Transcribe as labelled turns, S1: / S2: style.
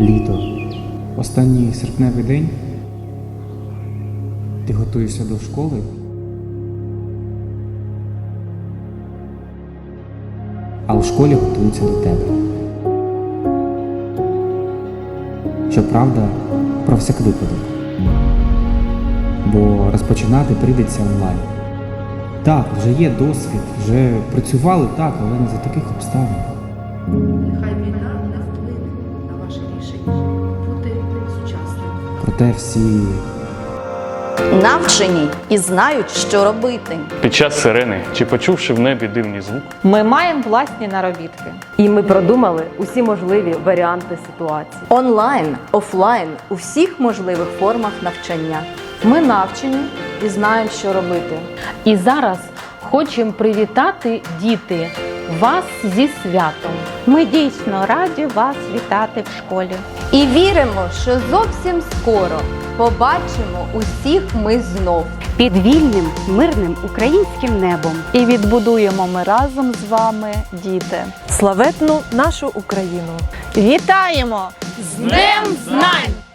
S1: Літо. Останній серпневий день. Ти готуєшся до школи. А у школі готуються до тебе. Щоправда, про всяк випадок. Бо розпочинати прийдеться онлайн. Так, вже є досвід, вже працювали так, але не за таких обставин.
S2: Нехай
S1: Проте всі
S3: навчені і знають, що робити.
S4: Під час сирени чи почувши в небі дивний звук,
S5: Ми маємо власні наробітки.
S6: І ми продумали усі можливі варіанти ситуації.
S3: Онлайн, офлайн у всіх можливих формах навчання.
S5: Ми навчені і знаємо, що робити. І зараз хочемо привітати діти вас зі святом.
S7: Ми дійсно раді вас вітати в школі.
S3: І віримо, що зовсім скоро побачимо усіх ми знов.
S7: Під вільним, мирним українським небом.
S5: І відбудуємо ми разом з вами, діти.
S6: Славетну нашу Україну!
S5: Вітаємо з Днем Знань!